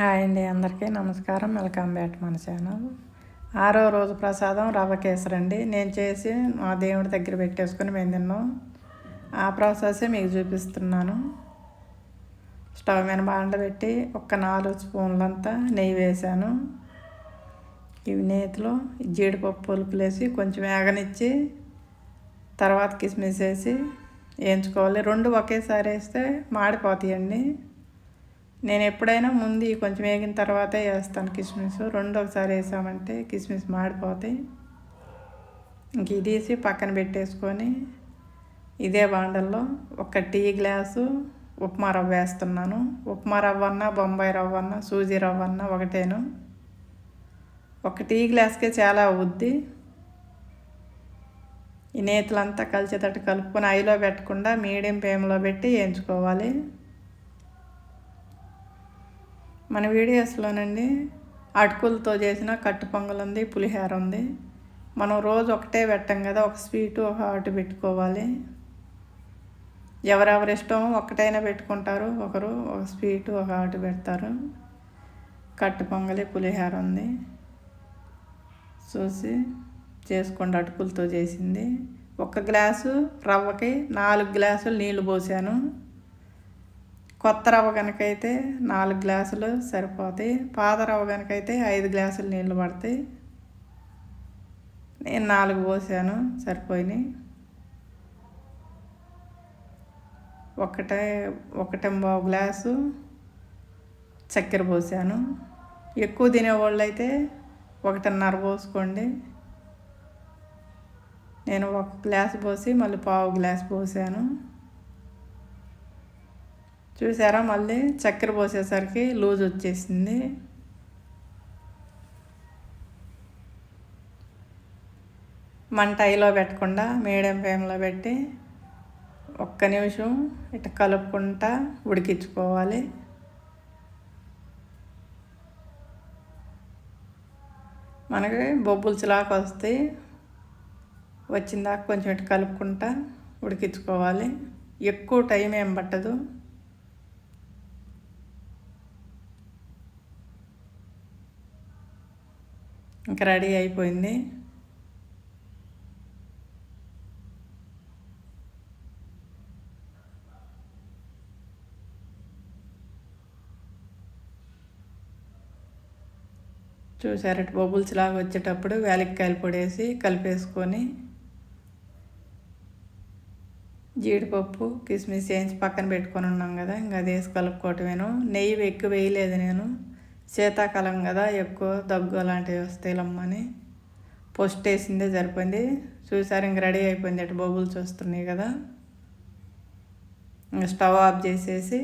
Hi అండి అందరికీ నమస్కారం. వెల్కమ్ బ్యాక్ మన ఛానల్. ఆరో రోజు ప్రసాదం రవ్వ అండి నేను చేసి మా దేవుడి దగ్గర పెట్టేసుకుని మేము తిన్నాం. ఆ ప్రాసెస్ మీకు చూపిస్తున్నాను. స్టవ్ మీద బాండ పెట్టి ఒక నాలుగు స్పూన్లంతా నెయ్యి వేసాను ఇవి నేతిలో జీడిపప్పు పులుపులు వేసి కొంచెం వేగనిచ్చి తర్వాత కిస్మిస్ వేసి వేయించుకోవాలి. రెండు ఒకేసారి వేస్తే మాడిపోతాయండి. నేను ఎప్పుడైనా ముందు కొంచెం వేగిన తర్వాతే వేస్తాను కిస్మిస్. రెండు ఒకసారి వేసామంటే కిస్మిస్ మాడిపోతాయి. ఇంక ఇదేసి పక్కన పెట్టేసుకొని ఇదే బాండల్లో ఒక టీ గ్లాసు ఉప్మా రవ్వ వేస్తున్నాను. ఉప్మా రవ్వ అన్న బొంబాయి రవ్వ అన్న సూజీ రవ్వ అన్న ఒకటేను. ఒక టీ గ్లాస్కే చాలా అవుద్ది. ఈ నేతలంతా కలిసేటట్టు కలుపుకొని ఐలో పెట్టకుండా మీడియం ఫ్లేమ్లో పెట్టి వేయించుకోవాలి. మన వీడియోస్లోనండి అటుకులతో చేసిన కట్టు పొంగల్ ఉంది పులిహోర ఉంది మనం రోజు ఒకటే పెట్టాం కదా ఒక స్వీటు ఒక అటు పెట్టుకోవాలి. ఎవరెవరి ఇష్టం ఒకటైనా పెట్టుకుంటారు. ఒకరు ఒక స్వీటు ఒక అటు పెడతారు. కట్టు పొంగలి పులిహోర ఉంది చూసి చేసుకోండి అటుకులతో చేసింది. ఒక గ్లాసు రవ్వకి నాలుగు గ్లాసులు నీళ్ళు పోసాను. కొత్త రవ్వ కనుకైతే నాలుగు గ్లాసులు సరిపోతాయి. పాత రవ్వ కనుకైతే ఐదు గ్లాసులు నీళ్ళు పడతాయి. నేను నాలుగు పోసాను సరిపోయినాయి. ఒకటే ఒకటెంబావు గ్లాసు చక్కెర పోసాను. ఎక్కువ తినేవాళ్ళు అయితే ఒకటిన్నర పోసుకోండి. నేను ఒక గ్లాస్ పోసి మళ్ళీ పావు గ్లాస్ పోసాను. చూసారా? మళ్ళీ చక్కెర పోసేసరికి లూజ్ వచ్చేసింది. మంట ఐలో పెట్టకుండా మీడియం ఫ్లేమ్లో పెట్టి ఒక్క నిమిషం ఇట్లా కలుపుకుంటా ఉడికించుకోవాలి. మనకి బొబ్బుల్చులాగా వస్తాయి వచ్చిందాక కొంచెం ఇటు కలుపుకుంటా ఉడికించుకోవాలి. ఎక్కువ టైం ఏం పట్టదు. ఇంకా రెడీ అయిపోయింది. చూసారట బబుల్స్ లాగా వచ్చేటప్పుడు వేలక్కాయలు పొడేసి కలిపేసుకొని జీడిపప్పు కిస్మిస్ వేయించి పక్కన పెట్టుకొని ఉన్నాం కదా ఇంకా అది వేసి కలుపుకోవటమేను. నెయ్యి ఎక్కువ వేయలేదు నేను. శీతాకాలం కదా ఎక్కువ దగ్గు అలాంటివి వస్తాయి లమ్మని. పోస్ట్ వేసిందే సరిపోయింది. చూసారు ఇంక రెడీ అయిపోయింది. అటు బబుల్స్ వస్తున్నాయి కదా. ఇంకా స్టవ్ ఆఫ్ చేసేసి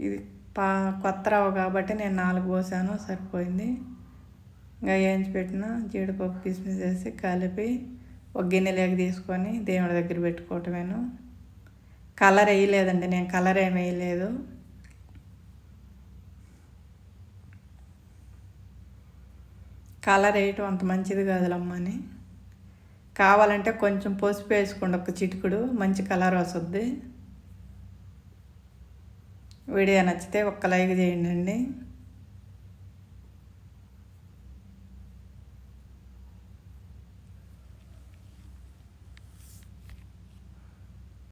ఇది పా కొత్త రవ్వ కాబట్టి నేను నాలుగు పోసాను సరిపోయింది. ఇంకా వేయించి పెట్టిన జీడిపప్పు కిస్మిస్ వేసి కలిపి ఒక గిన్నెలోకి తీసుకొని దేవుడి దగ్గర పెట్టుకోవటమేను. కలర్ వేయలేదండి నేను కలర్ ఏమి వేయలేదు. కలర్ వేయటం అంత మంచిది కాదులమ్మని కావాలంటే కొంచెం పసుపు వేసుకోండి ఒక చిటుకుడు మంచి కలర్ వస్తుంది. వీడియో నచ్చితే ఒక్క లైక్ చేయండి